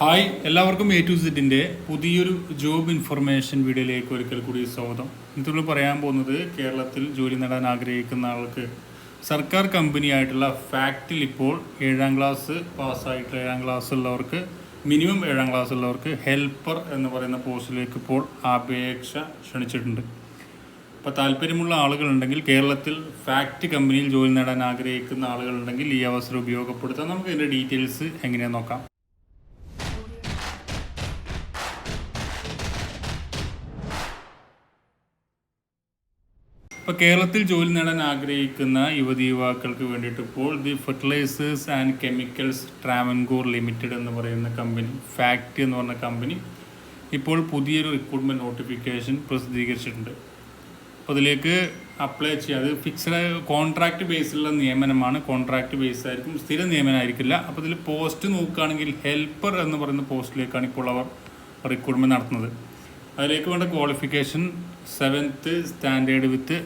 Hi എല്ലാവർക്കും A to സെറ്റിന്റെ പുതിയൊരു ജോബ് ഇൻഫർമേഷൻ വീഡിയോയിലേക്ക് ഒരിക്കൽ കൂടി സ്വാഗതം. ഇന്നത്തെ പറയാൻ പോകുന്നത് കേരളത്തിൽ ജോലി നേടാൻ ആഗ്രഹിക്കുന്ന ആൾക്ക്. സർക്കാർ കമ്പനിയായിട്ടുള്ള ഫാക്റ്റിൽ ഇപ്പോൾ ഏഴാം ക്ലാസ് പാസ്സായിട്ടുള്ള ഏഴാം ക്ലാസ് ഉള്ളവർക്ക് മിനിമം ഏഴാം ക്ലാസ് ഉള്ളവർക്ക് ഹെൽപ്പർ എന്ന് പറയുന്ന പോസ്റ്റിലേക്ക് ഇപ്പോൾ അപേക്ഷ ക്ഷണിച്ചിട്ടുണ്ട്. അപ്പോൾ താല്പര്യമുള്ള ആളുകളുണ്ടെങ്കിൽ കേരളത്തിൽ ഫാക്ട് കമ്പനിയിൽ ജോലി നേടാൻ ആഗ്രഹിക്കുന്ന ആളുകളുണ്ടെങ്കിൽ ഈ അവസരം ഉപയോഗപ്പെടുത്താം. നമുക്ക് ഇതിന്റെ ഡീറ്റെയിൽസ് എങ്ങനെയാണെന്ന് നോക്കാം. ഇപ്പോൾ കേരളത്തിൽ ജോലി നേടാൻ ആഗ്രഹിക്കുന്ന യുവതി യുവാക്കൾക്ക് വേണ്ടിയിട്ട് ഇപ്പോൾ the fertilisers and chemicals Travancore limited എന്ന് പറയുന്ന കമ്പനി ഫാക്ട് എന്ന് പറഞ്ഞ കമ്പനി ഇപ്പോൾ പുതിയൊരു റിക്രൂട്ട്മെന്റ് നോട്ടിഫിക്കേഷൻ പ്രസിദ്ധീകരിച്ചിട്ടുണ്ട്. അപ്പോൾ അതിലേക്ക് അപ്ലൈ ചെയ്യുക അത് ഫിക്സഡ് കോൺട്രാക്ട് ബേസിലുള്ള നിയമനമാണ്. കോൺട്രാക്ട് ബേസ് ആയിരിക്കും സ്ഥിര നിയമനമായിരിക്കില്ല അപ്പോൾ ഇതിൽ പോസ്റ്റ് നോക്കുകയാണെങ്കിൽ ഹെൽപ്പർ എന്ന് പറയുന്ന പോസ്റ്റിലേക്കാണ് ഇപ്പോൾ അവർ റിക്രൂട്ട്മെന്റ് നടത്തുന്നത്. അതിലേക്ക് വേണ്ട ക്വാളിഫിക്കേഷൻ സെവൻത്ത് സ്റ്റാൻഡേർഡ് വിത്ത്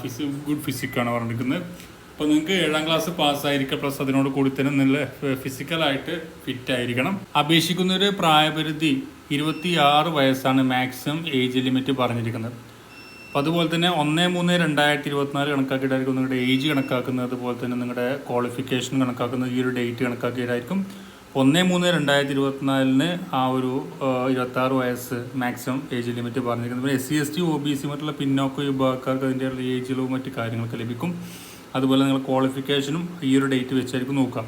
ഫിസി ഗുഡ് ഫിസിക്കാണ് പറഞ്ഞിരിക്കുന്നത്. അപ്പോൾ നിങ്ങൾക്ക് ഏഴാം ക്ലാസ് പാസ്സായിരിക്കുക പ്ലസ് അതിനോട് കൂടി തന്നെ നല്ല ഫിസിക്കലായിട്ട് ഫിറ്റ് ആയിരിക്കണം. അപേക്ഷിക്കുന്നൊരു പ്രായപരിധി ഇരുപത്തി ആറ് വയസ്സാണ് മാക്സിമം ഏജ് ലിമിറ്റ് പറഞ്ഞിരിക്കുന്നത്. അപ്പോൾ അതുപോലെ തന്നെ ഒന്ന് മൂന്ന് രണ്ടായിരത്തി ഇരുപത്തിനാല് കണക്കാക്കിയിട്ടായിരിക്കും നിങ്ങളുടെ ഏജ് കണക്കാക്കുന്നത്. അതുപോലെ തന്നെ നിങ്ങളുടെ ക്വാളിഫിക്കേഷൻ കണക്കാക്കുന്നത്. ഈ ഒരു ഡേറ്റ് കണക്കാക്കിയിട്ടായിരിക്കും ഒന്ന് മൂന്ന് രണ്ടായിരത്തി ഇരുപത്തിനാലിന് ആ ഒരു ഇരുപത്തി ആറ് വയസ്സ് മാക്സിമം ഏജ് ലിമിറ്റ് പറഞ്ഞിരിക്കുന്നത്. പിന്നെ S C S T O B C മറ്റുള്ള പിന്നോക്ക വിഭാഗക്കാർക്ക് അതിന്റെ ഏജിലും മറ്റ് കാര്യങ്ങളൊക്കെ ലഭിക്കും. അതുപോലെ നിങ്ങൾ ക്വാളിഫിക്കേഷനും ഈ ഒരു ഡേറ്റ് വെച്ചായിരിക്കും നോക്കാം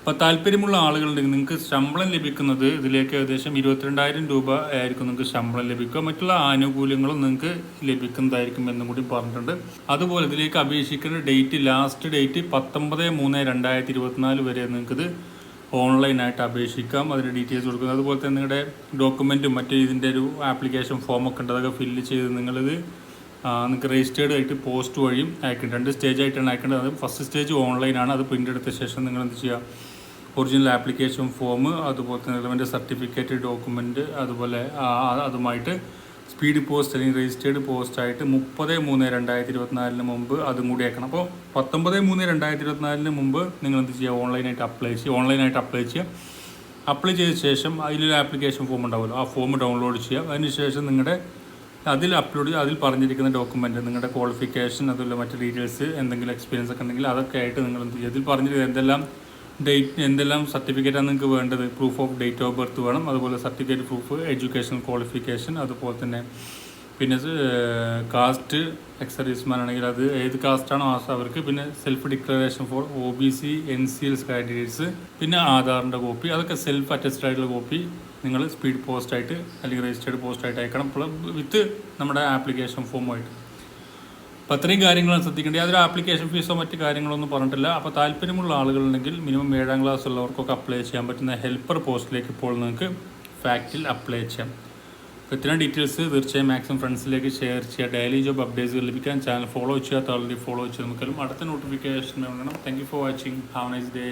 അപ്പോൾ താല്പര്യമുള്ള ആളുകളുണ്ടെങ്കിൽ നിങ്ങൾക്ക് ശമ്പളം ലഭിക്കുന്നത് ഇതിലേക്ക് ഏകദേശം ഇരുപത്തിരണ്ടായിരം രൂപ ആയിരിക്കും നിങ്ങൾക്ക് ശമ്പളം ലഭിക്കുക. മറ്റുള്ള ആനുകൂല്യങ്ങളും നിങ്ങൾക്ക് ലഭിക്കുന്നതായിരിക്കും എന്നും കൂടി പറഞ്ഞിട്ടുണ്ട്. അതുപോലെ ഇതിലേക്ക് അപേക്ഷിക്കേണ്ട ഡേറ്റ് ലാസ്റ്റ് ഡേറ്റ് പത്തൊമ്പത് മൂന്ന് രണ്ടായിരത്തി ഇരുപത്തിനാല് വരെ നിങ്ങൾക്കിത് ഓൺലൈനായിട്ട് അപേക്ഷിക്കാം അതിന്റെ ഡീറ്റെയിൽസ് കൊടുക്കുന്നത് അതുപോലെ തന്നെ നിങ്ങളുടെ ഡോക്യുമെന്റും മറ്റു ഇതിന്റെ ഒരു ആപ്ലിക്കേഷൻ ഫോമൊക്കെ ഉണ്ട് അതൊക്കെ ഫില്ല് ചെയ്ത് നിങ്ങളിത് നിങ്ങൾക്ക് രജിസ്റ്റേർഡ് ആയിട്ട് പോസ്റ്റ് വഴിയും അയക്കേണ്ടത് രണ്ട് സ്റ്റേജ് ആയിട്ടാണ് അയക്കേണ്ടത്. അത് ഫസ്റ്റ് സ്റ്റേജ് ഓൺലൈനാണ് അത് പ്രിന്റ് എടുത്ത ശേഷം നിങ്ങൾ എന്ത് ചെയ്യുക? ഒറിജിനൽ ആപ്ലിക്കേഷൻ ഫോം അതുപോലെ തന്നെ റിലവന്റ് സർട്ടിഫിക്കറ്റ് ഡോക്യുമെന്റ് അതുപോലെ അതുമായിട്ട് സ്പീഡ് പോസ്റ്റ് അല്ലെങ്കിൽ രജിസ്റ്റേർഡ് പോസ്റ്റ് ആയിട്ട് മുപ്പത് മൂന്ന് രണ്ടായിരത്തി ഇരുപത്തിനാലിന് മുമ്പ് അതും കൂടി അയക്കണം അപ്പോൾ പത്തൊമ്പത് മൂന്ന് രണ്ടായിരത്തി ഇരുപത്തിനാലിന് മുമ്പ് നിങ്ങൾ എന്ത് ചെയ്യുക? ഓൺലൈനായിട്ട് അപ്ലൈ ചെയ്യുക. ഓൺലൈനായിട്ട് അപ്ലൈ ചെയ്യുക. അപ്ലൈ ചെയ്ത ശേഷം അതിലൊരു ആപ്ലിക്കേഷൻ ഫോം ഉണ്ടാവുമല്ലോ. ആ ഫോം ഡൗൺലോഡ് ചെയ്യുക. അതിനുശേഷം നിങ്ങളുടെ അതിൽ അപ്ലോഡ് ചെയ്യുക. അതിൽ പറഞ്ഞിരിക്കുന്ന ഡോക്യുമെന്റ് നിങ്ങളുടെ ക്വാളിഫിക്കേഷൻ അതുപോലെ മറ്റു ഡീറ്റെയിൽസ് എന്തെങ്കിലും എക്സ്പീരിയൻസ് ഒക്കെ ഉണ്ടെങ്കിൽ അതൊക്കെ ആയിട്ട് നിങ്ങൾ എന്ത് ചെയ്യുക? ഇതിൽ പറഞ്ഞിരിക്കുന്നത് എന്തെല്ലാം ഡേറ്റ് എന്തെല്ലാം സർട്ടിഫിക്കറ്റാണ് നിങ്ങൾക്ക് വേണ്ടത്? Proof of date of birth വേണം അതുപോലെ സർട്ടിഫിക്കറ്റ് പ്രൂഫ് എഡ്യൂക്കേഷൻ ക്വാളിഫിക്കേഷൻ അതുപോലെ തന്നെ പിന്നെ കാസ്റ്റ് എക്സ് സർവീസ്മാൻ ആണെങ്കിൽ അത് ഏത് കാസ്റ്റാണോ ആ അവർക്ക് പിന്നെ self declaration for O B C N C L's candidates പിന്നെ ആധാറിന്റെ കോപ്പി അതൊക്കെ സെൽഫ് അറ്റസ്റ്റഡ് ആയിട്ടുള്ള കോപ്പി നിങ്ങൾ സ്പീഡ് പോസ്റ്റായിട്ട് അല്ലെങ്കിൽ രജിസ്റ്റേർഡ് പോസ്റ്റായിട്ട് അയക്കണം. വിത്ത് നമ്മുടെ ആപ്ലിക്കേഷൻ ഫോമുമായിട്ട് അപ്പോൾ അത്രയും കാര്യങ്ങളാണ് ശ്രദ്ധിക്കേണ്ടത് യാതൊരു ആപ്ലിക്കേഷൻ ഫീസോ മറ്റു കാര്യങ്ങളൊന്നും പറഞ്ഞിട്ടില്ല. അപ്പോൾ താല്പര്യമുള്ള ആളുകളുണ്ടെങ്കിൽ മിനിമം ഏഴാം ക്ലാസ് ഉള്ളവർക്കൊക്കെ അപ്ലൈ ചെയ്യാൻ പറ്റുന്ന ഹെൽപ്പർ പോസ്റ്റിലേക്ക് ഇപ്പോൾ നിങ്ങൾക്ക് ഫാക്റ്റിൽ അപ്ലൈ ചെയ്യാം. അപ്പോൾ ഇത്രയും ഡീറ്റെയിൽസ് തീർച്ചയായും മാക്സിമം ഫ്രണ്ട്സിലേക്ക് ഷെയർ ചെയ്യുക ഡെയിലി ജോബ് അപ്ഡേറ്റ്സ് ലഭിക്കാൻ ചാനൽ ഫോളോ ചെയ്യാത്ത ആൾറെഡി ഫോളോ ചെയ്ത് നമുക്കെല്ലാം അടുത്ത നോട്ടിഫിക്കേഷൻ വേണം. Thank you for watching have nice day